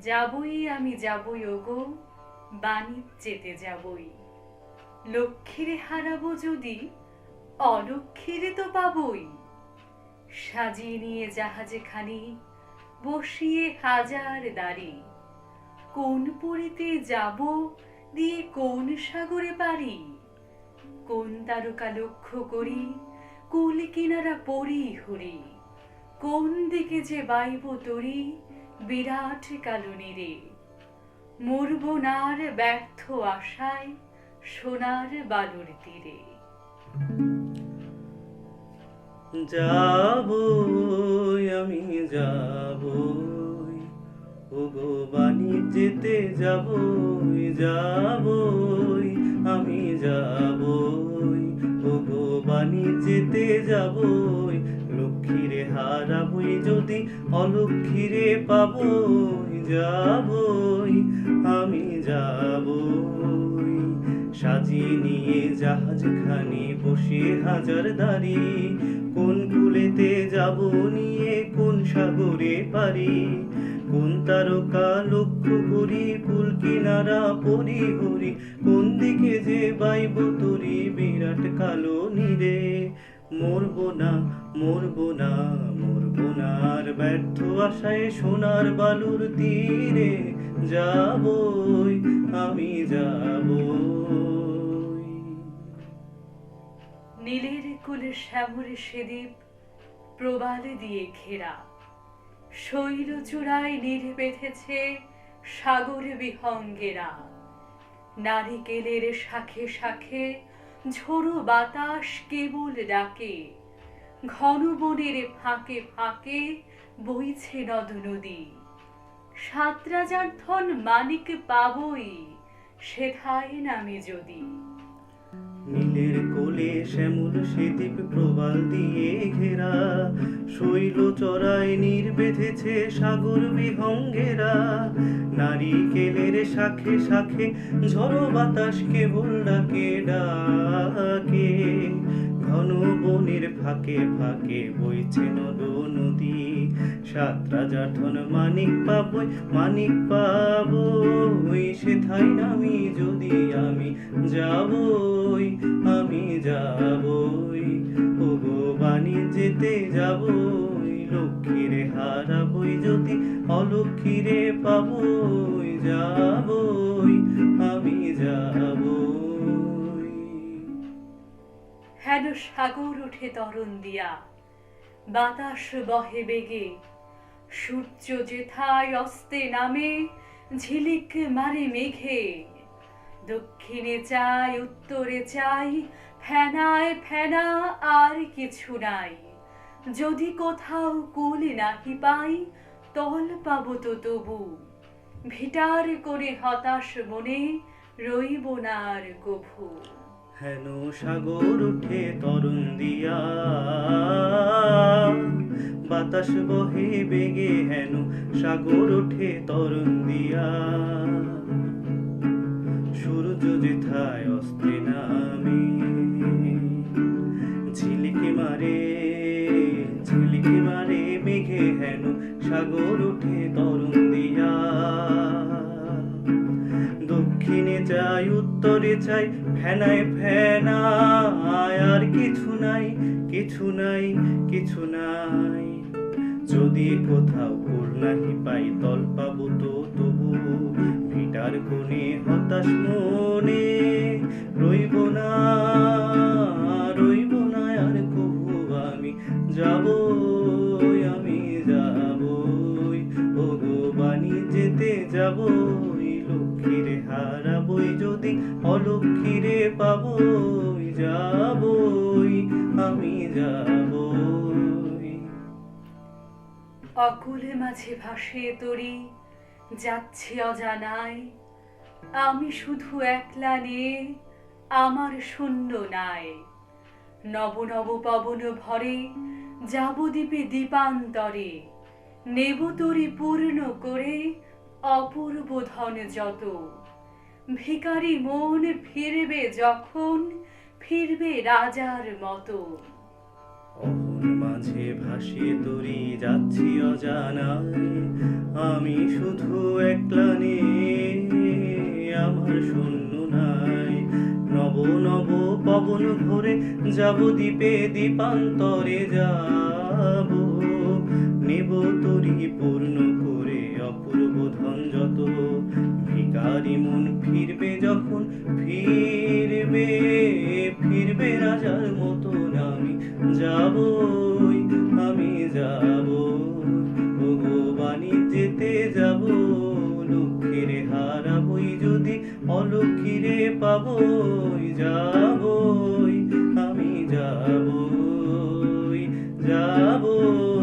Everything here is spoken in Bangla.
যাবই আমি যাবই, ওগো বাণিজ্যেতে যাবই। লক্ষ্মীরে হারাবো যদি, অলক্ষ্মীরে তো পাবই। সাজিয়ে নিয়ে জাহাজে খানি, বসিয়ে হাজার দাড়ি। কোন পুরীতে যাব, দিয়ে কোন সাগরে পারি? কোন তারকা লক্ষ্য করি, কুল কিনারা পরি হরি। কোন দিকে যে বাইব তরি, বিরাট কালুনিরে মরব নার ব্যর্থ আশায় সোনার বালুর তীরে। যাব আমি, যাবই। ওগো বাণিজ্যেতে যাবই যাবই। আমি ওগো বাণিজ্যেতে যাবই। লক্ষ্মীরে হারাবই যদি অলক্ষ্মীরে পাবই, যাবই, আমি যাবই। সাজিয়ে নিয়ে জাহাজ খানি বসিয়ে হাজার দাঁড়ি, কোন কুলেতে যাব নিয়ে কোন সাগরে পারি? কোন তারকা লক্ষ্য করি কুল কিনারা পরি হরি কোন দিকে যে বাইব তরি, বিরাট কালো নিরে। মরবো না মরবো না মরবো না, আর ব্যর্থ আশায় সোনার বালুর তীরে যাবই, আমি যাবই। নীলের কুলে শ্যামরে সেদীপ প্রবালে দিয়ে ঘেরা। শৈল চূড়ায় নীল বেঁধেছে সাগর বিহঙ্গেরা নারিকেলের শাখে শাখে ঝোড়ো বাতাস কেবল ডাকে। ঘন বনের ফাঁকে ফাঁকে বইছে নদ নদী। সাত রাজার ধন মানিক পাবই, সেথায় নামে যদি। নীলের কোলে শ্যামল সেদীপ প্রবাল দিয়ে ঘেরা চড়াই নীর বেঁধেছে সাগর বিহঙ্গেরা ঝড়ো ডাকে ঘন বনের ফাঁকে ফাঁকে বইছে নদ নদী। সাত রাজার ধন মানিক পাবই মানিক পাবই। সেথায় নামি যদি আমি যাবই আমি যাবই। ওগো যেতে যাবই অলক্ষ্মীরে পাবই যাবই, আমি যাবই? হেন সাগর উঠে তরণ দিয়া, বাতাস বহে বেগে। সূর্য যেথায় অস্তে নামে, ঝিলিক মারে মেঘে। দক্ষিণে চাই, উত্তরে চাই, ফেনায় ফেনা আর কিছু নাই। যদি কোথাও কুল নাহি পাই তল পাবো তো তবু। ভিটার করে হতাশ মনে রইব না আর কভু। হেন সাগর উঠে তরুণ দিয়া, বাতাস বহে বেগে হেন সাগর উঠে তরুণ দিয়া। সূর্য যেথায় অস্তে নামে, ঝিলিকি মারে সাগর উঠে তরুণ দিয়া। দক্ষিণে চাই, উত্তরে চাই, ফেনায় ফেনায়। আর কিছু নাই কিছু নাই কিছু নাই। যদি কোথাও কুল নাহি পাই, তল পাবো তো তবু। ভিটার কোণে হতাশ মনে রইব না। যাবই লক্ষ্মীরে হারাবই, যদি অলক্ষ্মীরে পাবই, যাবই, আমি যাবই। অকুলে মাঝে ভাসিয়ে তরি, যাচ্ছি অজানায়, আমি শুধু একলা নিয়ে আমার শূন্য নাই। নব নব পবন ভরে যাব দ্বীপে দীপান্তরে নেব তরি পূর্ণ করে অপূর্ব ধন যত। ভিখারি মন ফিরবে যখন ফিরবে রাজার মতো। মাঝে ভাসিয়ে তরি যাচ্ছি অজানায়, আমি শুধু একলা আমার শূন্য নাই। নব নব পবন ভরে যাব দ্বীপে, দ্বীপান্তরে যাব। নেব তরি পূর্ণ অপূর্ব ধন যত ভিকারি মন ফিরবে যখন ফিরবে ফিরবে রাজার মতন আমি যাবই, আমি যাব ভগবানী যেতে যাব, লক্ষ্মীরে হারাবই যদি অলক্ষীরে পাবই, যাবই, আমি যাবই যাবই।